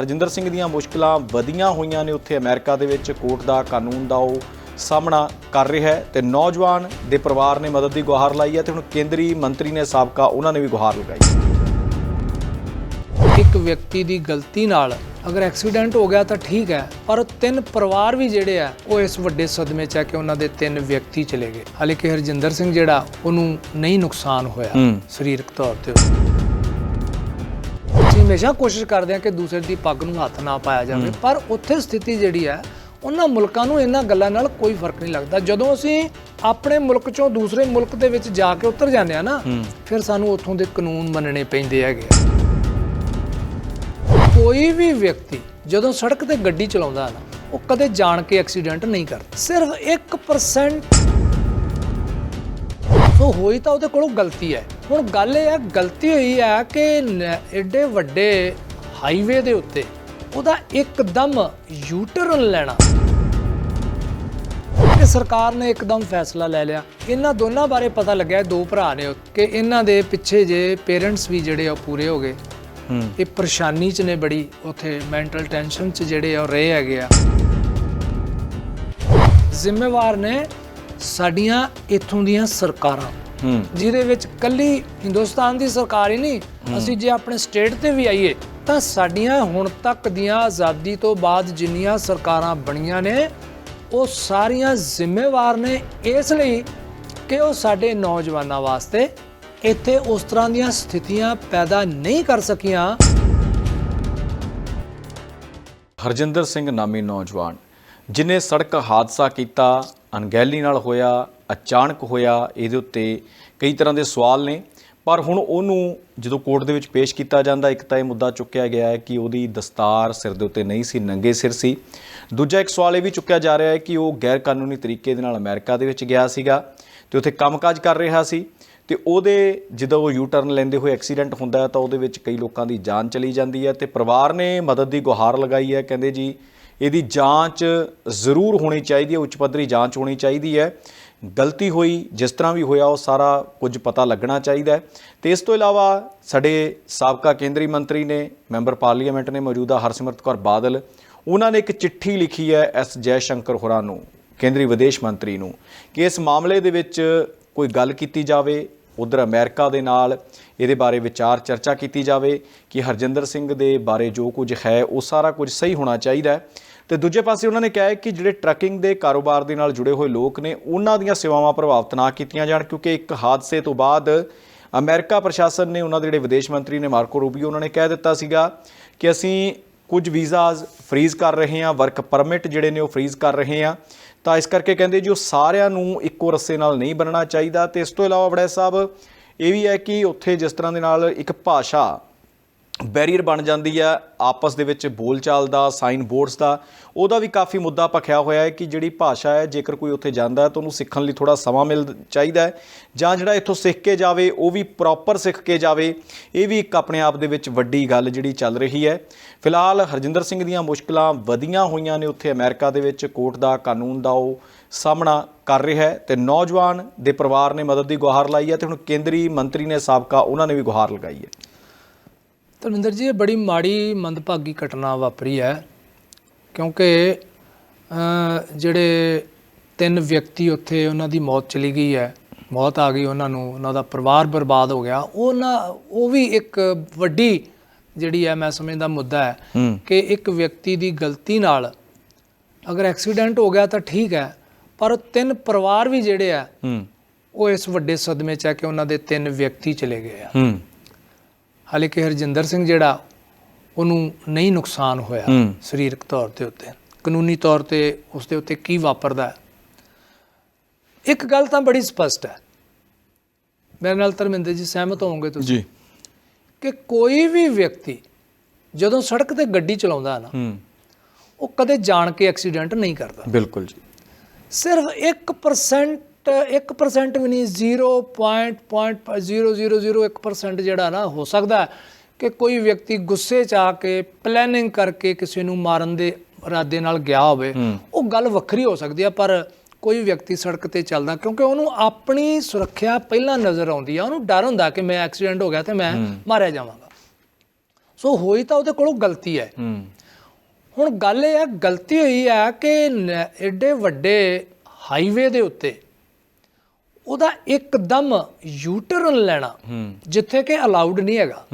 ਹਰਜਿੰਦਰ ਸਿੰਘ ਦੀਆਂ ਮੁਸ਼ਕਲਾਂ ਵਧੀਆਂ ਹੋਈਆਂ ਨੇ ਉੱਥੇ ਅਮਰੀਕਾ ਦੇ ਵਿੱਚ। ਕੋਰਟ ਦਾ ਕਾਨੂੰਨ ਦਾ ਉਹ ਸਾਹਮਣਾ ਕਰ ਰਿਹਾ ਹੈ ਤੇ ਨੌਜਵਾਨ ਦੇ ਪਰਿਵਾਰ ਨੇ ਮਦਦ ਦੀ ਗੁਹਾਰ ਲਾਈ ਹੈ ਤੇ ਹੁਣ ਕੇਂਦਰੀ ਮੰਤਰੀ ਨੇ ਸਾਬਕਾ ਉਹਨਾਂ ਨੇ ਵੀ ਗੁਹਾਰ ਲਗਾਈ ਇੱਕ ਵਿਅਕਤੀ ਦੀ ਗਲਤੀ ਨਾਲ ਅਗਰ ਐਕਸੀਡੈਂਟ ਹੋ ਗਿਆ ਤਾਂ ਠੀਕ ਹੈ ਪਰ ਤਿੰਨ ਪਰਿਵਾਰ ਵੀ ਜਿਹੜੇ ਆ ਉਹ ਇਸ ਵੱਡੇ ਸਦਮੇ 'ਚ ਆ ਕਿ ਉਹਨਾਂ ਦੇ ਤਿੰਨ ਵਿਅਕਤੀ ਚਲੇ ਗਏ। ਹਾਲਾਂਕਿ ਹਰਜਿੰਦਰ ਸਿੰਘ ਜਿਹੜਾ ਉਹਨੂੰ ਨਹੀਂ ਨੁਕਸਾਨ ਹੋਇਆ। ਸਰੀਰਕ ਤੌਰ ਤੇ। ਅਸੀਂ ਹਮੇਸ਼ਾ ਕੋਸ਼ਿਸ਼ ਕਰਦੇ ਹਾਂ ਕਿ ਦੂਸਰੇ ਦੀ ਪੱਗ ਨੂੰ ਹੱਥ ਨਾ ਪਾਇਆ ਜਾਵੇ ਪਰ ਉੱਥੇ ਸਥਿਤੀ ਜਿਹੜੀ ਹੈ ਉਹਨਾਂ ਮੁਲਕਾਂ ਨੂੰ ਇਹਨਾਂ ਗੱਲਾਂ ਨਾਲ ਕੋਈ ਫ਼ਰਕ ਨਹੀਂ ਲੱਗਦਾ। ਜਦੋਂ ਅਸੀਂ ਆਪਣੇ ਮੁਲਕ ਚੋਂ ਦੂਸਰੇ ਮੁਲਕ ਦੇ ਵਿੱਚ ਜਾ ਕੇ ਉਤਰ ਜਾਂਦੇ ਆ ਨਾ ਫਿਰ ਸਾਨੂੰ ਉੱਥੋਂ ਦੇ ਕਾਨੂੰਨ ਮੰਨਣੇ ਪੈਂਦੇ ਹੈਗੇ ਕੋਈ ਵੀ ਵਿਅਕਤੀ ਜਦੋਂ ਸੜਕ ਤੇ ਗੱਡੀ ਚਲਾਉਂਦਾ ਹੈ ਨਾ ਉਹ ਕਦੇ ਜਾਣ ਕੇ ਐਕਸੀਡੈਂਟ ਨਹੀਂ ਕਰਦਾ। ਸਿਰਫ 1% ਸੋ ਹੋਈ ਤਾਂ ਉਹਦੇ ਕੋਲੋਂ ਗਲਤੀ ਹੈ। ਹੁਣ ਗੱਲ ਇਹ ਹੈ ਗਲਤੀ ਹੋਈ ਹੈ ਕਿ ਐਡੇ ਵੱਡੇ ਹਾਈਵੇ ਦੇ ਉੱਤੇ ਉਹਦਾ ਇੱਕਦਮ ਯੂ ਟਰਨ ਲੈਣਾ। ਤੇ ਸਰਕਾਰ ਨੇ ਇੱਕਦਮ ਫੈਸਲਾ ਲੈ ਲਿਆ। ਇਹਨਾਂ ਦੋਨਾਂ ਬਾਰੇ ਪਤਾ ਲੱਗਿਆ ਦੋ ਭਰਾ ਨੇ ਕਿ ਇਹਨਾਂ ਦੇ ਪਿੱਛੇ ਜੇ ਪੇਰੈਂਟਸ ਵੀ ਜਿਹੜੇ ਆ ਪੂਰੇ ਹੋ ਗਏ। ਇਹ ਪਰੇਸ਼ਾਨੀ ਚ ਨੇ ਬੜੀ ਉਥੇ ਮੈਂਟਲ ਟੈਨਸ਼ਨ ਚ ਜਿਹੜੇ ਆ ਰਹੇ ਹੈਗੇ ਆ। ਜ਼ਿੰਮੇਵਾਰ ਨੇ ਸਾਡੀਆਂ ਇਥੋਂ ਦੀਆਂ ਸਰਕਾਰਾਂ। ਜਿਹਦੇ ਵਿੱਚ ਕੱਲੀ ਹਿੰਦੁਸਤਾਨ ਦੀ ਸਰਕਾਰ ਹੀ ਨਹੀਂ, ਅਸੀਂ ਜੇ ਆਪਣੇ ਸਟੇਟ ਤੇ ਵੀ ਆਈਏ, ਤਾਂ ਸਾਡੀਆਂ ਹੁਣ ਤੱਕ ਦੀਆਂ ਆਜ਼ਾਦੀ ਤੋਂ ਬਾਅਦ ਜਿੰਨੀਆਂ ਸਰਕਾਰਾਂ ਬਣੀਆਂ ਨੇ, ਉਹ ਸਾਰੀਆਂ ਜ਼ਿੰਮੇਵਾਰ ਨੇ ਇਸ ਲਈ ਕਿ ਉਹ ਸਾਡੇ ਨੌਜਵਾਨਾਂ ਵਾਸਤੇ ਇੱਥੇ ਉਸ ਤਰ੍ਹਾਂ ਦੀਆਂ ਸਥਿਤੀਆਂ ਪੈਦਾ ਨਹੀਂ ਕਰ ਸਕੀਆਂ। ਹਰਜਿੰਦਰ ਸਿੰਘ ਨਾਮੀ ਨੌਜਵਾਨ, ਜਿਨੇ ਸੜਕ ਹਾਦਸਾ ਕੀਤਾ, ਅਣਗਹਿਲੀ ਨਾਲ ਹੋਇਆ ਅਚਾਨਕ ਹੋਇਆ, ਇਹਦੇ ਉੱਤੇ ਕਈ ਤਰ੍ਹਾਂ ਦੇ ਸਵਾਲ ਨੇ। ਪਰ ਹੁਣ ਉਹਨੂੰ ਜਦੋਂ ਕੋਰਟ ਦੇ ਵਿੱਚ ਪੇਸ਼ ਕੀਤਾ ਜਾਂਦਾ, ਇੱਕ ਤਾਂ ਇਹ ਮੁੱਦਾ ਚੁੱਕਿਆ ਗਿਆ ਹੈ ਕਿ ਉਹਦੀ ਦਸਤਾਰ ਸਿਰ ਦੇ ਉੱਤੇ ਨਹੀਂ ਸੀ, ਨੰਗੇ ਸਿਰ ਸੀ। ਦੂਜਾ ਇੱਕ ਸਵਾਲ ਇਹ ਵੀ ਚੁੱਕਿਆ ਜਾ ਰਿਹਾ ਹੈ ਕਿ ਉਹ ਗੈਰ ਕਾਨੂੰਨੀ ਤਰੀਕੇ ਦੇ ਨਾਲ ਅਮਰੀਕਾ ਦੇ ਵਿੱਚ ਗਿਆ ਸੀਗਾ ਤੇ ਉੱਥੇ ਕੰਮਕਾਜ ਕਰ ਰਿਹਾ ਸੀ ਤੇ ਉਹਦੇ ਜਦੋਂ ਉਹ ਯੂ ਟਰਨ ਲੈਂਦੇ ਹੋਏ ਐਕਸੀਡੈਂਟ ਹੁੰਦਾ ਤਾਂ ਉਹਦੇ ਵਿੱਚ ਕਈ ਲੋਕਾਂ ਦੀ ਜਾਨ ਚਲੀ ਜਾਂਦੀ ਹੈ ਤੇ ਪਰਿਵਾਰ ਨੇ ਮਦਦ ਦੀ ਗੁਹਾਰ ਲਗਾਈ ਹੈ। ਕਹਿੰਦੇ ਜੀ, ਇਹਦੀ ਜਾਂਚ ਜ਼ਰੂਰ ਹੋਣੀ ਚਾਹੀਦੀ ਹੈ, ਉੱਚ ਪੱਧਰੀ ਜਾਂਚ ਹੋਣੀ ਚਾਹੀਦੀ ਹੈ। ਗਲਤੀ ਹੋਈ, ਜਿਸ ਤਰ੍ਹਾਂ ਵੀ ਹੋਇਆ, ਉਹ ਸਾਰਾ ਕੁਝ ਪਤਾ ਲੱਗਣਾ ਚਾਹੀਦਾ ਹੈ। ਤੇ ਇਸ ਤੋਂ ਇਲਾਵਾ ਸਾਡੇ ਸਾਬਕਾ ਕੇਂਦਰੀ ਮੰਤਰੀ ਨੇ, ਮੈਂਬਰ ਪਾਰਲੀਮੈਂਟ ਨੇ ਮੌਜੂਦਾ ਹਰਸਿਮਰਤ ਕੌਰ ਬਾਦਲ, ਉਹਨਾਂ ਨੇ ਇੱਕ ਚਿੱਠੀ ਲਿਖੀ ਹੈ ਐਸ ਜੈ ਸ਼ੰਕਰ ਹੋਰਾਂ ਨੂੰ, ਕੇਂਦਰੀ ਵਿਦੇਸ਼ ਮੰਤਰੀ ਨੂੰ, ਕਿ ਇਸ ਮਾਮਲੇ ਦੇ ਵਿੱਚ ਕੋਈ ਗੱਲ ਕੀਤੀ ਜਾਵੇ, ਉਧਰ ਅਮਰੀਕਾ ਦੇ ਨਾਲ ਇਹਦੇ ਬਾਰੇ ਵਿਚਾਰ ਚਰਚਾ ਕੀਤੀ ਜਾਵੇ, ਕਿ ਹਰਜਿੰਦਰ ਸਿੰਘ ਦੇ ਬਾਰੇ ਜੋ ਕੁਝ ਹੈ, ਉਹ ਸਾਰਾ ਕੁਝ ਸਹੀ ਹੋਣਾ ਚਾਹੀਦਾ ਹੈ। ਤੇ ਦੂਜੇ ਪਾਸੇ ਉਹਨਾਂ ਨੇ ਕਿਹਾ ਹੈ ਕਿ ਜਿਹੜੇ ਟਰੱਕਿੰਗ ਦੇ ਕਾਰੋਬਾਰ ਦੇ ਨਾਲ ਜੁੜੇ ਹੋਏ ਲੋਕ ਨੇ, ਉਹਨਾਂ ਦੀਆਂ ਸੇਵਾਵਾਂ ਪ੍ਰਭਾਵਿਤ ਨਾ ਕੀਤੀਆਂ ਜਾਣ, ਕਿਉਂਕਿ ਇੱਕ ਹਾਦਸੇ ਤੋਂ ਬਾਅਦ ਅਮਰੀਕਾ ਪ੍ਰਸ਼ਾਸਨ ਨੇ ਉਹਨਾਂ ਦੇ ਜਿਹੜੇ ਵਿਦੇਸ਼ ਮੰਤਰੀ ਨੇ, ਮਾਰਕੋ ਰੂਬੀਓ, ਉਹਨਾਂ ਨੇ ਕਹਿ ਦਿੱਤਾ ਸੀਗਾ ਕਿ ਅਸੀਂ ਕੁਝ ਵੀਜ਼ਾਜ਼ ਫ੍ਰੀਜ਼ ਕਰ ਰਹੇ ਹਾਂ, ਵਰਕ ਪਰਮਿਟ ਜਿਹੜੇ ਨੇ ਉਹ ਫ੍ਰੀਜ਼ ਕਰ ਰਹੇ ਹਾਂ। ਤਾਂ ਇਸ ਕਰਕੇ ਕਹਿੰਦੇ ਜੀ, ਉਹ ਸਾਰਿਆਂ ਨੂੰ ਇੱਕੋ ਰੱਸੇ ਨਾਲ ਨਹੀਂ ਬਣਨਾ ਚਾਹੀਦਾ। ਤੇ ਇਸ ਤੋਂ ਇਲਾਵਾ ਬੜਾ ਸਾਹਿਬ ਇਹ ਵੀ ਹੈ ਕਿ ਉੱਥੇ ਜਿਸ ਤਰ੍ਹਾਂ ਦੇ ਨਾਲ ਇੱਕ ਭਾਸ਼ਾ ਬੈਰੀਅਰ ਬਣ ਜਾਂਦੀ ਹੈ ਆਪਸ ਦੇ ਵਿੱਚ ਬੋਲਚਾਲ ਦਾ ਸਾਈਨ ਬੋਰਡਸ ਦਾ। ਉਹਦਾ ਵੀ ਕਾਫੀ ਮੁੱਦਾ ਪਖਿਆ ਹੋਇਆ ਹੈ ਕਿ ਜਿਹੜੀ ਭਾਸ਼ਾ ਹੈ, ਜੇਕਰ ਕੋਈ ਉੱਥੇ ਜਾਂਦਾ ਹੈ, ਤਾਂ ਉਹਨੂੰ ਸਿੱਖਣ ਲਈ ਥੋੜਾ ਸਮਾਂ ਮਿਲ ਚਾਹੀਦਾ ਹੈ। ਜਾਂ ਜਿਹੜਾ ਇੱਥੋਂ ਸਿੱਖ ਕੇ ਜਾਵੇ, ਉਹ ਵੀ ਪ੍ਰੋਪਰ ਸਿੱਖ ਕੇ ਜਾਵੇ। ਇਹ ਵੀ ਇੱਕ ਆਪਣੇ ਆਪ ਦੇ ਵਿੱਚ ਵੱਡੀ ਗੱਲ ਜਿਹੜੀ ਚੱਲ ਰਹੀ ਹੈ। ਫਿਲਹਾਲ ਹਰਜਿੰਦਰ ਸਿੰਘ ਦੀਆਂ ਮੁਸ਼ਕਲਾਂ ਵਧੀਆਂ ਹੋਈਆਂ ਨੇ ਉੱਥੇ ਅਮਰੀਕਾ ਦੇ ਵਿੱਚ। ਕੋਰਟ ਦਾ ਕਾਨੂੰਨ ਦਾ ਉਹ ਸਾਹਮਣਾ ਕਰ ਰਿਹਾ ਹੈ ਤੇ ਨੌਜਵਾਨ ਦੇ ਪਰਿਵਾਰ ਨੇ ਮਦਦ ਦੀ ਗੁਹਾਰ ਲਾਈ ਹੈ ਤੇ ਹੁਣ ਕੇਂਦਰੀ ਮੰਤਰੀ ਨੇ ਸਾਬਕਾ ਉਹਨਾਂ ਨੇ ਵੀ ਗੁਹਾਰ ਲਗਾਈ ਹੈ। ਧਰਮਿੰਦਰ ਜੀ ਇਹ ਬੜੀ ਮਾੜੀ ਮੰਦਭਾਗੀ ਘਟਨਾ ਵਾਪਰੀ ਹੈ ਕਿਉਂਕਿ ਜਿਹੜੇ ਤਿੰਨ ਵਿਅਕਤੀ ਉੱਥੇ ਉਹਨਾਂ ਦੀ ਮੌਤ ਚਲੀ ਗਈ ਹੈ ਮੌਤ ਆ ਗਈ ਉਹਨਾਂ ਨੂੰ ਉਹਨਾਂ ਦਾ ਪਰਿਵਾਰ ਬਰਬਾਦ ਹੋ ਗਿਆ। ਉਹ ਨਾ ਉਹ ਵੀ ਇੱਕ ਵੱਡੀ ਜਿਹੜੀ ਹੈ ਮੈਂ ਸਮਝਦਾ ਮੁੱਦਾ ਹੈ ਕਿ ਇੱਕ ਵਿਅਕਤੀ ਦੀ ਗਲਤੀ ਨਾਲ ਅਗਰ ਐਕਸੀਡੈਂਟ ਹੋ ਗਿਆ ਤਾਂ ਠੀਕ ਹੈ ਪਰ ਤਿੰਨ ਪਰਿਵਾਰ ਵੀ ਜਿਹੜੇ ਆ ਉਹ ਇਸ ਵੱਡੇ ਸਦਮੇ 'ਚ ਆ ਕਿ ਉਹਨਾਂ ਦੇ ਤਿੰਨ ਵਿਅਕਤੀ ਚਲੇ ਗਏ ਆ। ਹੂੰ ਹਾਲਾਂਕਿ ਹਰਜਿੰਦਰ ਸਿੰਘ ਜਿਹੜਾ ਉਹਨੂੰ ਨਹੀਂ ਨੁਕਸਾਨ ਹੋਇਆ। ਸਰੀਰਕ ਤੌਰ ਤੇ ਉੱਤੇ। ਕਾਨੂੰਨੀ ਤੌਰ ਤੇ ਉਸ ਦੇ ਉੱਤੇ ਕੀ ਵਾਪਰਦਾ ਹੈ? ਇੱਕ ਗੱਲ ਤਾਂ ਬੜੀ ਸਪਸ਼ਟ ਹੈ। ਮੇਰੇ ਨਾਲ ਧਰਮਿੰਦਰ ਜੀ ਸਹਿਮਤ ਹੋਵੋਗੇ ਤੁਸੀਂ। ਜੀ। ਕਿ ਕੋਈ ਵੀ ਵਿਅਕਤੀ ਜਦੋਂ ਸੜਕ ਤੇ ਗੱਡੀ ਚਲਾਉਂਦਾ ਨਾ ਉਹ ਕਦੇ ਜਾਣ ਕੇ ਐਕਸੀਡੈਂਟ ਨਹੀਂ ਕਰਦਾ। ਬਿਲਕੁਲ ਜੀ। ਸਿਰਫ 1% 1% ਵੀ ਨਹੀਂ 0.0001% ਜਿਹੜਾ ਨਾ ਹੋ ਸਕਦਾ ਕਿ ਕੋਈ ਵਿਅਕਤੀ ਗੁੱਸੇ 'ਚ ਆ ਕੇ ਪਲੈਨਿੰਗ ਕਰਕੇ ਕਿਸੇ ਨੂੰ ਮਾਰਨ ਦੇ ਇਰਾਦੇ ਨਾਲ ਗਿਆ ਹੋਵੇ ਉਹ ਗੱਲ ਵੱਖਰੀ ਹੋ ਸਕਦੀ ਹੈ ਪਰ ਕੋਈ ਵਿਅਕਤੀ ਸੜਕ ਤੇ ਚੱਲਦਾ ਕਿਉਂਕਿ ਉਹਨੂੰ ਆਪਣੀ ਸੁਰੱਖਿਆ ਪਹਿਲਾਂ ਨਜ਼ਰ ਆਉਂਦੀ ਆ ਉਹਨੂੰ ਡਰ ਹੁੰਦਾ ਕਿ ਮੈਂ ਐਕਸੀਡੈਂਟ ਹੋ ਗਿਆ ਤੇ ਮੈਂ ਮਾਰਿਆ ਜਾਵਾਂਗਾ। ਸੋ ਹੋਈ ਤਾਂ ਉਹਦੇ ਕੋਲੋਂ ਗਲਤੀ ਹੈ। ਹੁਣ ਗੱਲ ਇਹ ਹੈ ਗਲਤੀ ਹੋਈ ਹੈ ਕਿ ਐਡੇ ਵੱਡੇ ਹਾਈਵੇ ਦੇ ਉੱਤੇ ਉਹਦਾ ਇੱਕਦਮ ਯੂ ਟਰਨ ਲੈਣਾ ਜਿੱਥੇ ਕਿ ਅਲਾਉਡ ਨਹੀਂ ਹੈਗਾ।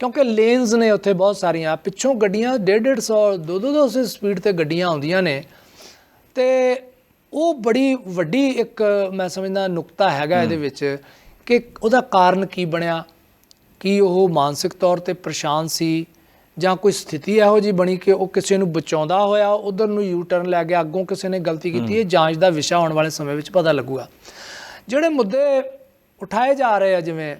ਕਿਉਂਕਿ ਲੇਨਸ ਨੇ ਉੱਥੇ ਬਹੁਤ ਸਾਰੀਆਂ ਪਿੱਛੋਂ ਗੱਡੀਆਂ 150 100 200 ਸਪੀਡ ਤੇ ਗੱਡੀਆਂ ਆਉਂਦੀਆਂ ਨੇ। ਤੇ ਉਹ ਬੜੀ ਵੱਡੀ ਇੱਕ ਮੈਂ ਸਮਝਦਾ ਨੁਕਤਾ ਹੈਗਾ ਇਹਦੇ ਵਿੱਚ ਕਿ ਉਹਦਾ ਕਾਰਨ ਕੀ ਬਣਿਆ ਕੀ ਉਹ ਮਾਨਸਿਕ ਤੌਰ ਤੇ ਪਰੇਸ਼ਾਨ ਸੀ ਜਾਂ ਕੋਈ ਸਥਿਤੀ ਇਹੋ ਜੀ ਬਣੀ ਕਿ ਉਹ ਕਿਸੇ ਨੂੰ ਬਚਾਉਂਦਾ ਹੋਇਆ ਉਧਰ ਨੂੰ ਯੂ ਟਰਨ ਲੈ ਗਿਆ ਅੱਗੋਂ ਕਿਸੇ ਨੇ ਗਲਤੀ ਕੀਤੀ ਇਹ ਜਾਂਚ ਦਾ ਵਿਸ਼ਾ ਆਉਣ ਵਾਲੇ ਸਮੇਂ ਵਿੱਚ ਪਤਾ ਲੱਗੂਗਾ। ਜਿਹੜੇ ਮੁੱਦੇ ਉਠਾਏ ਜਾ ਰਹੇ ਆ ਜਿਵੇਂ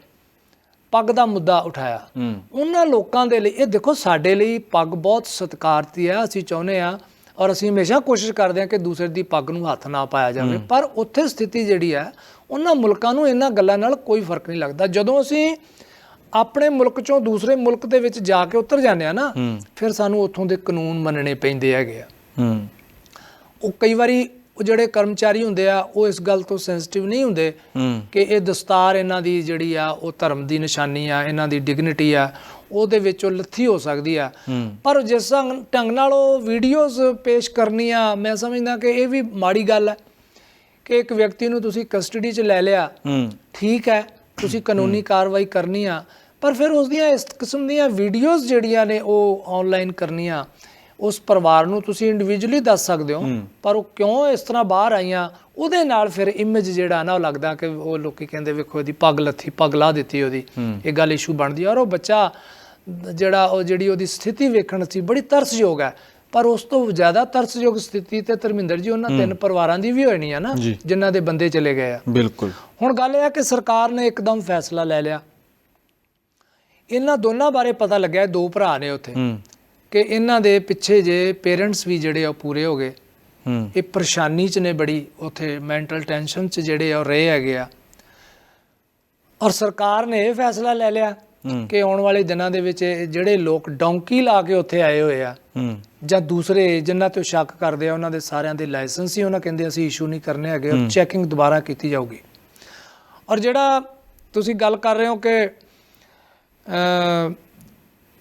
ਪੱਗ ਦਾ ਮੁੱਦਾ ਉਠਾਇਆ ਉਹਨਾਂ ਲੋਕਾਂ ਦੇ ਲਈ ਇਹ ਦੇਖੋ ਸਾਡੇ ਲਈ ਪੱਗ ਬਹੁਤ ਸਤਿਕਾਰਤੀ ਹੈ ਅਸੀਂ ਚਾਹੁੰਦੇ ਆ ਔਰ ਅਸੀਂ ਹਮੇਸ਼ਾ ਕੋਸ਼ਿਸ਼ ਕਰਦੇ ਹਾਂ ਕਿ ਦੂਸਰੇ ਦੀ ਪੱਗ ਨੂੰ ਹੱਥ ਨਾ ਪਾਇਆ ਜਾਵੇ। ਪਰ ਉੱਥੇ ਸਥਿਤੀ ਜਿਹੜੀ ਹੈ ਉਹਨਾਂ ਮੁਲਕਾਂ ਨੂੰ ਇਹਨਾਂ ਗੱਲਾਂ ਨਾਲ ਕੋਈ ਫ਼ਰਕ ਨਹੀਂ ਲੱਗਦਾ। ਜਦੋਂ ਅਸੀਂ ਆਪਣੇ ਮੁਲਕ ਚੋਂ ਦੂਸਰੇ ਮੁਲਕ ਦੇ ਵਿੱਚ ਜਾ ਕੇ ਉਤਰ ਜਾਂਦੇ ਆ ਨਾ ਫਿਰ ਸਾਨੂੰ ਉੱਥੋਂ ਦੇ ਕਾਨੂੰਨ ਮੰਨਣੇ ਪੈਂਦੇ ਹੈਗੇ ਆ। ਉਹ ਕਈ ਵਾਰੀ ਉਹ ਜਿਹੜੇ ਕਰਮਚਾਰੀ ਹੁੰਦੇ ਆ ਉਹ ਇਸ ਗੱਲ ਤੋਂ ਸੈਂਸਿਟਿਵ ਨਹੀਂ ਹੁੰਦੇ ਕਿ ਇਹ ਦਸਤਾਰ ਇਹਨਾਂ ਦੀ ਜਿਹੜੀ ਆ ਉਹ ਧਰਮ ਦੀ ਨਿਸ਼ਾਨੀ ਆ ਇਹਨਾਂ ਦੀ ਡਿਗਨਿਟੀ ਆ ਉਹਦੇ ਵਿੱਚ ਉਹ ਲੱਥੀ ਹੋ ਸਕਦੀ ਆ। ਪਰ ਜਿਸ ਢੰਗ- ਨਾਲ ਉਹ ਵੀਡੀਓਜ਼ ਪੇਸ਼ ਕਰਨੀਆਂ ਮੈਂ ਸਮਝਦਾ ਕਿ ਇਹ ਵੀ ਮਾੜੀ ਗੱਲ ਹੈ ਕਿ ਇੱਕ ਵਿਅਕਤੀ ਨੂੰ ਤੁਸੀਂ ਕਸਟਡੀ 'ਚ ਲੈ ਲਿਆ ਠੀਕ ਹੈ ਤੁਸੀਂ ਕਾਨੂੰਨੀ ਕਾਰਵਾਈ ਕਰਨੀ ਆ ਪਰ ਫਿਰ ਉਸ ਦੀਆਂ ਇਸ ਕਿਸਮ ਦੀਆਂ ਵੀਡੀਓਜ਼ ਜਿਹੜੀਆਂ ਨੇ ਉਹ ਆਨਲਾਈਨ ਕਰਨੀਆਂ ਉਸ ਪਰਿਵਾਰ ਨੂੰ ਤੁਸੀਂ ਇੰਡੀਵਿਜੂਅਲੀ ਦੱਸ ਸਕਦੇ ਹੋ ਪਰ ਉਹ ਕਿਉਂ ਇਸ ਤਰ੍ਹਾਂ ਬਾਹਰ ਆਈਆਂ ਉਹਦੇ ਨਾਲ ਫਿਰ ਇਮੇਜ ਜਿਹੜਾ ਨਾ ਉਹ ਲੱਗਦਾ ਕਿ ਉਹ ਲੋਕੀ ਕਹਿੰਦੇ ਵੇਖੋ ਇਹਦੀ ਪੱਗ ਲੱਥੀ ਪੱਗ ਲਾ ਦਿੱਤੀ ਉਹਦੀ ਇਹ ਗੱਲ ਇਸ਼ੂ ਬਣਦੀ ਆ। ਔਰ ਉਹ ਬੱਚਾ ਜਿਹੜਾ ਉਹ ਜਿਹੜੀ ਉਹਦੀ ਸਥਿਤੀ ਵੇਖਣ ਸੀ ਬੜੀ ਤਰਸਯੋਗ ਹੈ। ਪਰ ਉਸ ਤੋਂ ਜ਼ਿਆਦਾ ਤਰਸਯੋਗ ਸਥਿਤੀ ਤੇ ਧਰਮਿੰਦਰ ਜੀ ਉਹਨਾਂ ਤਿੰਨ ਪਰਿਵਾਰਾਂ ਦੀ ਵੀ ਹੋਣੀ ਆ ਨਾ। ਜਿਨ੍ਹਾਂ ਦੇ ਬੰਦੇ ਚਲੇ ਗਏ ਆ। ਬਿਲਕੁਲ। ਹੁਣ ਗੱਲ ਇਹ ਹੈ ਕਿ ਸਰਕਾਰ ਨੇ ਇੱਕਦਮ ਫੈਸਲਾ ਲੈ ਲਿਆ। ਇਹਨਾਂ ਦੋਨਾਂ ਬਾਰੇ ਪਤਾ ਲੱਗਿਆ ਦੋ ਭਰਾ ਨੇ ਉੱਥੇ। ਕਿ ਇਹਨਾਂ ਦੇ ਪਿੱਛੇ ਜੇ ਪੇਰੈਂਟਸ ਵੀ ਜਿਹੜੇ ਆ ਪੂਰੇ ਹੋ ਗਏ। ਇਹ ਪਰੇਸ਼ਾਨੀ 'ਚ ਨੇ ਬੜੀ ਉੱਥੇ ਮੈਂਟਲ ਟੈਨਸ਼ਨ 'ਚ ਜਿਹੜੇ ਆ ਰਹੇ ਹੈਗੇ ਆ। ਔਰ ਸਰਕਾਰ ਨੇ ਇਹ ਫੈਸਲਾ ਲੈ ਲਿਆ ਕਿ ਆਉਣ ਵਾਲੇ ਦਿਨਾਂ ਦੇ ਵਿੱਚ ਜਿਹੜੇ ਲੋਕ ਡੌਂਕੀ ਲਾ ਕੇ ਉੱਥੇ ਆਏ ਹੋਏ ਆ ਜਾਂ ਦੂਸਰੇ ਜਿਨ੍ਹਾਂ ਤੇ ਸ਼ੱਕ ਕਰਦੇ ਆ ਉਹਨਾਂ ਦੇ ਸਾਰਿਆਂ ਦੇ ਲਾਇਸੈਂਸ ਹੀ ਉਹਨਾਂ ਕਹਿੰਦੇ ਅਸੀਂ ਇਸ਼ੂ ਨਹੀਂ ਕਰਨੇ ਹੈਗੇ ਔਰ ਚੈਕਿੰਗ ਦੁਬਾਰਾ ਕੀਤੀ ਜਾਊਗੀ। ਔਰ ਜਿਹੜਾ ਤੁਸੀਂ ਗੱਲ ਕਰ ਰਹੇ ਹੋ ਕਿ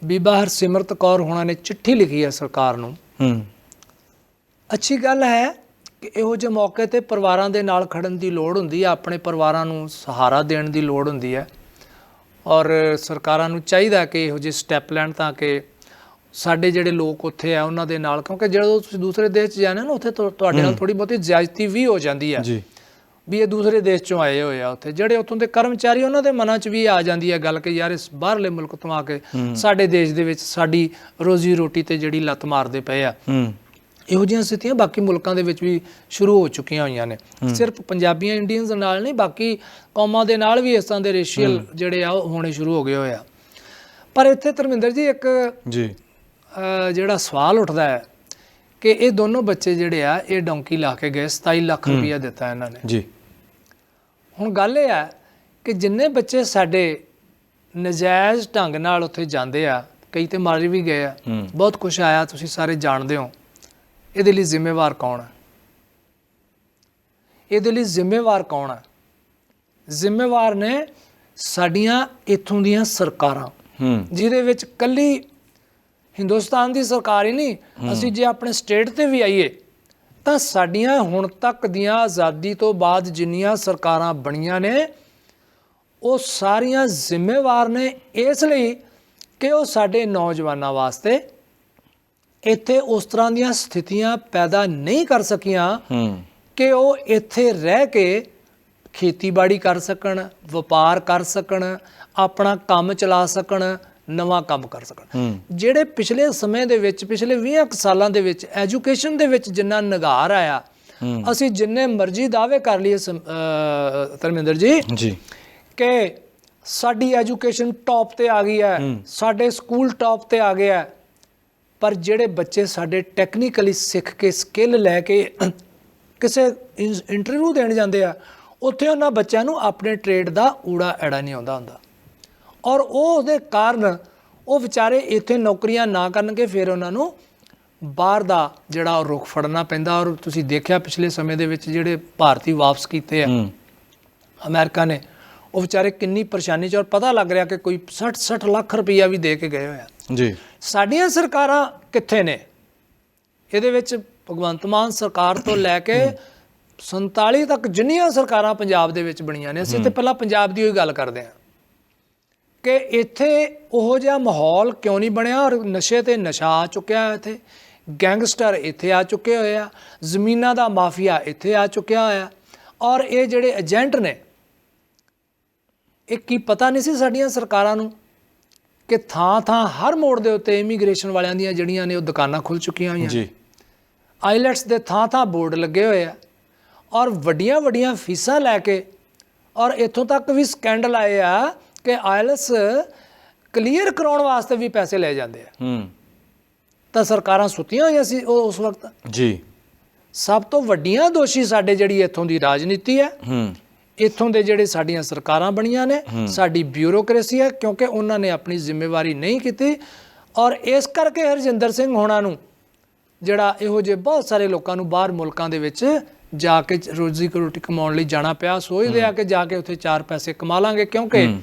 ਬੀਬਾ ਹਰਸਿਮਰਤ ਕੌਰ ਹੋਣਾ ਨੇ ਚਿੱਠੀ ਲਿਖੀ ਹੈ ਸਰਕਾਰ ਨੂੰ। ਹੂੰ। ਅੱਛੀ ਗੱਲ ਹੈ ਕਿ ਇਹੋ ਜਿਹੇ ਮੌਕੇ ਤੇ ਪਰਿਵਾਰਾਂ ਦੇ ਨਾਲ ਖੜਨ ਦੀ ਲੋੜ ਹੁੰਦੀ ਹੈ ਆਪਣੇ ਪਰਿਵਾਰਾਂ ਨੂੰ ਸਹਾਰਾ ਦੇਣ ਦੀ ਲੋੜ ਹੁੰਦੀ ਹੈ। ਔਰ ਸਰਕਾਰਾਂ ਨੂੰ ਚਾਹੀਦਾ ਕਿ ਇਹੋ ਜਿਹੇ ਸਟੈਪ ਲੈਣ ਤਾਂ ਕਿ ਸਾਡੇ ਜਿਹੜੇ ਲੋਕ ਉੱਥੇ ਆ ਉਹਨਾਂ ਦੇ ਨਾਲ ਕਿਉਂਕਿ ਜਦੋਂ ਤੁਸੀਂ ਦੂਸਰੇ ਦੇਸ਼ 'ਚ ਜਾਂਦੇ ਹੋ ਨਾ ਉੱਥੇ ਤੁਹਾਡੇ ਨਾਲ ਥੋੜੀ ਬਹੁਤੀ ਜ਼ਿਆਦਤੀ ਵੀ ਹੋ ਜਾਂਦੀ ਹੈ। ਜੀ। ਵੀ ਇਹ ਦੂਸਰੇ ਦੇਸ਼ ਚੋਂ ਆਏ ਹੋਏ ਆ ਉੱਥੇ। ਜਿਹੜੇ ਉੱਥੋਂ ਦੇ ਕਰਮਚਾਰੀ ਉਹਨਾਂ ਦੇ ਮਨਾਂ 'ਚ ਵੀ ਆ ਜਾਂਦੀ ਹੈ ਗੱਲ ਕਿ ਯਾਰ ਇਸ ਬਾਹਰਲੇ ਮੁਲਕ ਤੋਂ ਆ ਕੇ ਸਾਡੇ ਦੇਸ਼ ਦੇ ਵਿੱਚ ਸਾਡੀ ਰੋਜ਼ੀ ਰੋਟੀ ਤੇ ਜਿਹੜੀ ਲੱਤ ਮਾਰਦੇ ਪਏ ਆ। ਇਹੋ ਜਿਹੀਆਂ ਸਥਿਤੀਆਂ ਬਾਕੀ ਮੁਲਕਾਂ ਦੇ ਵਿੱਚ ਵੀ ਸ਼ੁਰੂ ਹੋ ਚੁੱਕੀਆਂ ਹੋਈਆਂ ਨੇ। ਸਿਰਫ ਪੰਜਾਬੀਆਂ ਇੰਡੀਅਨਸ ਨਾਲ ਨਹੀਂ ਬਾਕੀ ਕੌਮਾਂ ਦੇ ਨਾਲ ਵੀ ਇਸ ਤਰ੍ਹਾਂ ਦੇ ਰੇਸ਼ੀਅਲ ਜਿਹੜੇ ਆ ਉਹ ਹੋਣੇ ਸ਼ੁਰੂ ਹੋ ਗਏ ਹੋਏ ਆ। ਪਰ ਇੱਥੇ ਧਰਮਿੰਦਰ ਜੀ ਇੱਕ ਜੀ। ਜਿਹੜਾ ਸਵਾਲ ਉੱਠਦਾ ਹੈ ਕਿ ਇਹ ਦੋਨੋਂ ਬੱਚੇ ਜਿਹੜੇ ਆ ਇਹ ਡੌਂਕੀ ਲਾ ਕੇ ਗਏ 27 ਲੱਖ ਰੁਪਇਆ ਦਿੱਤਾ ਇਹਨਾਂ ਨੇ। ਜੀ। ਹੁਣ ਗੱਲ ਇਹ ਹੈ ਕਿ ਜਿੰਨੇ ਬੱਚੇ ਸਾਡੇ ਨਜਾਇਜ਼ ਢੰਗ ਨਾਲ ਉੱਥੇ ਜਾਂਦੇ ਆ ਕਈ ਤੇ ਮਾਰੇ ਵੀ ਗਏ ਆ ਬਹੁਤ ਕੁਝ ਆਇਆ ਤੁਸੀਂ ਸਾਰੇ ਜਾਣਦੇ ਹੋ। ਇਹਦੇ ਲਈ ਜ਼ਿੰਮੇਵਾਰ ਕੌਣ ਹੈ ਇਹਦੇ ਲਈ ਜ਼ਿੰਮੇਵਾਰ ਕੌਣ ਹੈ ਜ਼ਿੰਮੇਵਾਰ ਨੇ ਸਾਡੀਆਂ ਇੱਥੋਂ ਦੀਆਂ ਸਰਕਾਰਾਂ। ਜਿਹਦੇ ਵਿੱਚ ਕੱਲੀ ਹਿੰਦੁਸਤਾਨ ਦੀ ਸਰਕਾਰ ਹੀ ਨਹੀਂ ਅਸੀਂ ਜੇ ਆਪਣੇ ਸਟੇਟ ਤੇ ਵੀ ਆਈਏ ਤਾਂ ਸਾਡੀਆਂ ਹੁਣ ਤੱਕ ਦੀਆਂ ਆਜ਼ਾਦੀ ਤੋਂ ਬਾਅਦ ਜਿੰਨੀਆਂ ਸਰਕਾਰਾਂ ਬਣੀਆਂ ਨੇ ਉਹ ਸਾਰੀਆਂ ਜ਼ਿੰਮੇਵਾਰ ਨੇ ਇਸ ਲਈ ਕਿ ਉਹ ਸਾਡੇ ਨੌਜਵਾਨਾਂ ਵਾਸਤੇ ਇੱਥੇ ਉਸ ਤਰ੍ਹਾਂ ਦੀਆਂ ਸਥਿਤੀਆਂ ਪੈਦਾ ਨਹੀਂ ਕਰ ਸਕੀਆਂ ਕਿ ਉਹ ਇੱਥੇ ਰਹਿ ਕੇ ਖੇਤੀਬਾੜੀ ਕਰ ਸਕਣ ਵਪਾਰ ਕਰ ਸਕਣ ਆਪਣਾ ਕੰਮ ਚਲਾ ਸਕਣ ਨਵਾਂ ਕੰਮ ਕਰ ਸਕਣ। ਜਿਹੜੇ ਪਿਛਲੇ ਸਮੇਂ ਦੇ ਵਿੱਚ ਪਿਛਲੇ 20 ਕੁ ਸਾਲਾਂ ਦੇ ਵਿੱਚ ਐਜੂਕੇਸ਼ਨ ਦੇ ਵਿੱਚ ਜਿੰਨਾ ਨਿਗਾਰ ਆਇਆ ਅਸੀਂ ਜਿੰਨੇ ਮਰਜ਼ੀ ਦਾਅਵੇ ਕਰ ਲਈਏ ਧਰਮਿੰਦਰ ਜੀ ਜੀ। ਕਿ ਸਾਡੀ ਐਜੂਕੇਸ਼ਨ ਟੌਪ ਤੇ ਆ ਗਈ ਹੈ ਸਾਡੇ ਸਕੂਲ ਟੌਪ ਤੇ ਆ ਗਿਆ ਹੈ। ਪਰ ਜਿਹੜੇ ਬੱਚੇ ਸਾਡੇ ਟੈਕਨੀਕਲੀ ਸਿੱਖ ਕੇ ਸਕਿੱਲ ਲੈ ਕੇ ਕਿਸੇ ਇੰਟਰਵਿਊ ਦੇਣ ਜਾਂਦੇ ਆ ਉੱਥੇ ਉਹਨਾਂ ਬੱਚਿਆਂ ਨੂੰ ਆਪਣੇ ਟ੍ਰੇਡ ਦਾ ਊੜਾ ਐੜਾ ਨਹੀਂ ਆਉਂਦਾ ਹੁੰਦਾ। ਔਰ ਉਹ ਉਹਦੇ ਕਾਰਨ ਉਹ ਵਿਚਾਰੇ ਇੱਥੇ ਨੌਕਰੀਆਂ ਨਾ ਕਰਨਗੇ ਫਿਰ ਉਹਨਾਂ ਨੂੰ ਬਾਹਰ ਦਾ ਜਿਹੜਾ ਉਹ ਰੁਖ ਫੜਨਾ ਪੈਂਦਾ। ਔਰ ਤੁਸੀਂ ਦੇਖਿਆ ਪਿਛਲੇ ਸਮੇਂ ਦੇ ਵਿੱਚ ਜਿਹੜੇ ਭਾਰਤੀ ਵਾਪਸ ਕੀਤੇ ਆ ਅਮਰੀਕਾ ਨੇ ਉਹ ਵਿਚਾਰੇ ਕਿੰਨੀ ਪਰੇਸ਼ਾਨੀ ਚ ਔਰ ਪਤਾ ਲੱਗ ਰਿਹਾ ਕਿ ਕੋਈ 60 60 ਲੱਖ ਰੁਪਈਆ ਵੀ ਦੇ ਕੇ ਗਏ ਹੋਏ ਆ। ਜੀ। ਸਾਡੀਆਂ ਸਰਕਾਰਾਂ ਕਿੱਥੇ ਨੇ? ਇਹਦੇ ਵਿੱਚ ਭਗਵੰਤ ਮਾਨ ਸਰਕਾਰ ਤੋਂ ਲੈ ਕੇ 47 ਤੱਕ ਜਿੰਨੀਆਂ ਸਰਕਾਰਾਂ ਪੰਜਾਬ ਦੇ ਵਿੱਚ ਬਣੀਆਂ ਨੇ ਅਸੀਂ ਤੇ ਪਹਿਲਾਂ ਪੰਜਾਬ ਦੀ ਹੋਈ ਗੱਲ ਕਰਦੇ ਹਾਂ। ਕਿ ਇੱਥੇ ਉਹੋ ਜਿਹਾ ਮਾਹੌਲ ਕਿਉਂ ਨਹੀਂ ਬਣਿਆ ਔਰ ਨਸ਼ੇ ਤੇ ਨਸ਼ਾ ਆ ਚੁੱਕਿਆ ਹੈ ਇੱਥੇ? ਗੈਂਗਸਟਰ ਇੱਥੇ ਆ ਚੁੱਕੇ ਹੋਏ ਆ ਜ਼ਮੀਨਾਂ ਦਾ ਮਾਫੀਆ ਇੱਥੇ ਆ ਚੁੱਕਿਆ ਹੋਇਆ। ਔਰ ਇਹ ਜਿਹੜੇ ਏਜੰਟ ਨੇ ਇਹ ਕੀ ਪਤਾ ਨਹੀਂ ਸੀ ਸਾਡੀਆਂ ਸਰਕਾਰਾਂ ਨੂੰ ਕਿ ਥਾਂ ਥਾਂ ਹਰ ਮੋੜ ਦੇ ਉੱਤੇ ਇਮੀਗ੍ਰੇਸ਼ਨ ਵਾਲਿਆਂ ਦੀਆਂ ਜਿਹੜੀਆਂ ਨੇ ਉਹ ਦੁਕਾਨਾਂ ਖੁੱਲ ਚੁੱਕੀਆਂ ਹੋਈਆਂ। ਜੀ। ਆਈਲੈਟਸ ਦੇ ਥਾਂ ਥਾਂ ਬੋਰਡ ਲੱਗੇ ਹੋਏ ਆ। ਔਰ ਵੱਡੀਆਂ ਵੱਡੀਆਂ ਫੀਸਾਂ ਲੈ ਕੇ ਔਰ ਇੱਥੋਂ ਤੱਕ ਵੀ ਸਕੈਂਡਲ ਆਏ ਆ ਕਿ ਆਈਲੈਟਸ ਕਲੀਅਰ ਕਰਾਉਣ ਵਾਸਤੇ ਵੀ ਪੈਸੇ ਲੈ ਜਾਂਦੇ ਆ। ਹੂੰ। ਤਾਂ ਸਰਕਾਰਾਂ ਸੁੱਤੀਆਂ ਹੋਈਆਂ ਸੀ ਉਸ ਵਕਤ। ਜੀ। ਸਭ ਤੋਂ ਵੱਡੀਆਂ ਦੋਸ਼ੀ ਸਾਡੇ ਜਿਹੜੀ ਇੱਥੋਂ ਦੀ ਰਾਜਨੀਤੀ ਹੈ। ਹੂੰ। ਇੱਥੋਂ ਦੇ ਜਿਹੜੇ ਸਾਡੀਆਂ ਸਰਕਾਰਾਂ ਬਣੀਆਂ ਨੇ ਸਾਡੀ ਬਿਊਰੋਕ੍ਰੇਸੀ ਹੈ ਕਿਉਂਕਿ ਉਹਨਾਂ ਨੇ ਆਪਣੀ ਜ਼ਿੰਮੇਵਾਰੀ ਨਹੀਂ ਕੀਤੀ। ਔਰ ਇਸ ਕਰਕੇ ਹਰਜਿੰਦਰ ਸਿੰਘ ਹੋਣਾ ਨੂੰ ਜਿਹੜਾ ਇਹੋ ਜਿਹੇ ਬਹੁਤ ਸਾਰੇ ਲੋਕਾਂ ਨੂੰ ਬਾਹਰ ਮੁਲਕਾਂ ਦੇ ਵਿੱਚ ਜਾ ਕੇ ਰੋਜ਼ੀ ਰੋਟੀ ਕਮਾਉਣ ਲਈ ਜਾਣਾ ਪਿਆ। ਸੋਚਦੇ ਆ ਕਿ ਜਾ ਕੇ ਉੱਥੇ ਚਾਰ ਪੈਸੇ ਕਮਾ ਲਾਂਗੇ ਕਿਉਂਕਿ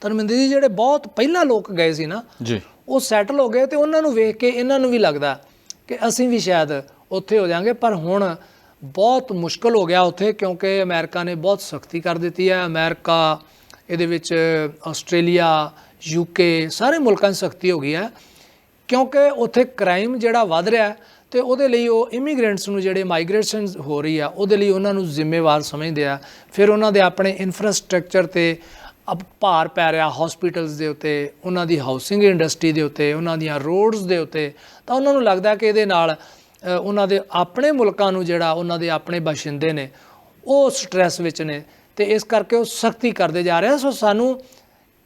ਧਰਮਿੰਦਰ ਜੀ ਜਿਹੜੇ ਬਹੁਤ ਪਹਿਲਾਂ ਲੋਕ ਗਏ ਸੀ ਨਾ ਜੀ। ਉਹ ਸੈਟਲ ਹੋ ਗਏ ਤੇ ਉਹਨਾਂ ਨੂੰ ਵੇਖ ਕੇ ਇਹਨਾਂ ਨੂੰ ਵੀ ਲੱਗਦਾ ਕਿ ਅਸੀਂ ਵੀ ਸ਼ਾਇਦ ਉੱਥੇ ਹੋ ਜਾਾਂਗੇ। ਪਰ ਹੁਣ ਬਹੁਤ ਮੁਸ਼ਕਲ ਹੋ ਗਿਆ ਉੱਥੇ ਕਿਉਂਕਿ ਅਮਰੀਕਾ ਨੇ ਬਹੁਤ ਸਖਤੀ ਕਰ ਦਿੱਤੀ ਹੈ। ਅਮਰੀਕਾ ਇਹਦੇ ਵਿੱਚ ਆਸਟ੍ਰੇਲੀਆ ਯੂਕੇ ਸਾਰੇ ਮੁਲਕਾਂ 'ਚ ਸਖਤੀ ਹੋ ਗਈ ਹੈ। ਕਿਉਂਕਿ ਉੱਥੇ ਕ੍ਰਾਈਮ ਜਿਹੜਾ ਵੱਧ ਰਿਹਾ ਤੇ ਉਹਦੇ ਲਈ ਉਹ ਇਮੀਗ੍ਰੈਂਟਸ ਨੂੰ ਜਿਹੜੇ ਮਾਈਗ੍ਰੇਸ਼ਨ ਹੋ ਰਹੀ ਆ ਉਹਦੇ ਲਈ ਉਹਨਾਂ ਨੂੰ ਜ਼ਿੰਮੇਵਾਰ ਸਮਝਦੇ ਆ। ਫਿਰ ਉਹਨਾਂ ਦੇ ਆਪਣੇ ਇਨਫਰਾਸਟ੍ਰਕਚਰ ਤੇ ਅਬ ਭਾਰ ਪੈ ਰਿਹਾ ਹਸਪੀਟਲਸ ਦੇ ਉੱਤੇ, ਉਹਨਾਂ ਦੀ ਹਾਊਸਿੰਗ ਇੰਡਸਟਰੀ ਦੇ ਉੱਤੇ, ਉਹਨਾਂ ਦੀਆਂ ਰੋਡਸ ਦੇ ਉੱਤੇ, ਤਾਂ ਉਹਨਾਂ ਨੂੰ ਲੱਗਦਾ ਕਿ ਇਹਦੇ ਨਾਲ ਉਹਨਾਂ ਦੇ ਆਪਣੇ ਮੁਲਕਾਂ ਨੂੰ ਜਿਹੜਾ ਉਹਨਾਂ ਦੇ ਆਪਣੇ ਬਾਸ਼ਿੰਦੇ ਨੇ, ਉਹ ਸਟ੍ਰੈਸ ਵਿੱਚ ਨੇ, ਤੇ ਇਸ ਕਰਕੇ ਉਹ ਸਖਤੀ ਕਰਦੇ ਜਾ ਰਹੇ ਆ। ਸੋ ਸਾਨੂੰ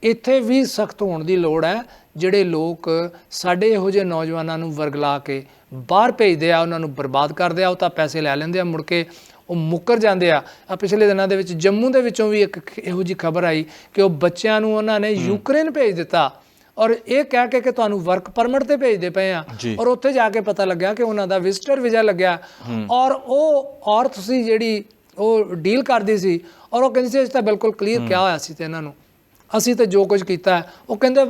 ਇੱਥੇ ਵੀ ਸਖਤ ਹੋਣ ਦੀ ਲੋੜ ਹੈ, ਜਿਹੜੇ ਲੋਕ ਸਾਡੇ ਇਹੋ ਜਿਹੇ ਨੌਜਵਾਨਾਂ ਨੂੰ ਵਰਗਲਾ ਕੇ ਬਾਹਰ ਭੇਜਦੇ ਆ, ਉਹਨਾਂ ਨੂੰ ਬਰਬਾਦ ਕਰਦੇ ਆ, ਉਹ ਤਾਂ ਪੈਸੇ ਲੈ ਲੈਂਦੇ ਆ, ਮੁੜ ਕੇ ਉਹ ਮੁੱਕਰ ਜਾਂਦੇ ਆ। ਆ ਪਿਛਲੇ ਦਿਨਾਂ ਦੇ ਵਿੱਚ ਜੰਮੂ ਦੇ ਵਿੱਚੋਂ ਵੀ ਇੱਕ ਇਹੋ ਜੀ ਖਬਰ ਆਈ ਕਿ ਉਹ ਬੱਚਿਆਂ ਨੂੰ ਉਹਨਾਂ ਨੇ ਯੂਕਰੇਨ ਭੇਜ ਦਿੱਤਾ। ਔਰ ਇਹ ਕਹਿ ਕੇ ਕਿ ਤੁਹਾਨੂੰ ਵਰਕ ਪਰਮਿਟ ਤੇ ਭੇਜਦੇ ਪਏ ਆ। ਔਰ ਉੱਥੇ ਜਾ ਕੇ ਪਤਾ ਲੱਗਿਆ ਕਿ ਉਹਨਾਂ ਦਾ ਵਿਜ਼ਟਰ ਵੀਜ਼ਾ ਲੱਗਿਆ। ਔਰ ਉਹ ਔਰਤ ਸੀ ਜਿਹੜੀ ਉਹ ਡੀਲ ਕਰਦੀ ਸੀ ਔਰ ਉਹ ਕਹਿੰਦੀ ਸੀ ਅਸੀਂ ਤਾਂ ਬਿਲਕੁਲ ਕਲੀਅਰ ਕਿਹਾ ਹੋਇਆ ਸੀ ਤੇ ਇਹਨਾਂ ਨੂੰ। ਅਸੀਂ ਤਾਂ ਜੋ ਕੁਝ ਕੀਤਾ ਉਹ ਕਹਿੰਦੇ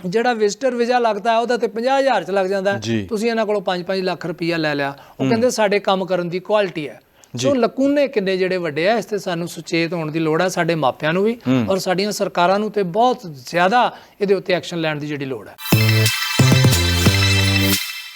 ਜਿਹੜਾ ਵਿਜ਼ਟਰ ਵੀਜ਼ਾ ਲੱਗਦਾ ਹੈ ਉਹਦਾ ਤੇ 50000 ਚ ਲੱਗ ਜਾਂਦਾ। ਤੁਸੀਂ ਇਹਨਾਂ ਕੋਲੋਂ 5-5 ਲੱਖ ਰੁਪਈਆ ਲੈ ਲਿਆ। ਉਹ ਕਹਿੰਦੇ ਸਾਡੇ ਕੰਮ ਕਰਨ ਦੀ ਕੁਆਲਿਟੀ ਹੈ। ਸੋ ਲਕੂਨੇ ਕਿੰਨੇ ਜਿਹੜੇ ਵੱਡੇ ਆ ਇਸ ਤੇ ਸਾਨੂੰ ਸੁਚੇਤ ਹੋਣ ਦੀ ਲੋੜ ਹੈ ਸਾਡੇ ਮਾਪਿਆਂ ਨੂੰ ਵੀ ਔਰ ਸਾਡੀਆਂ ਸਰਕਾਰਾਂ ਨੂੰ ਤੇ ਬਹੁਤ ਜ਼ਿਆਦਾ ਇਹਦੇ ਉੱਤੇ ਐਕਸ਼ਨ ਲੈਣ ਦੀ ਜਿਹੜੀ ਲੋੜ ਹੈ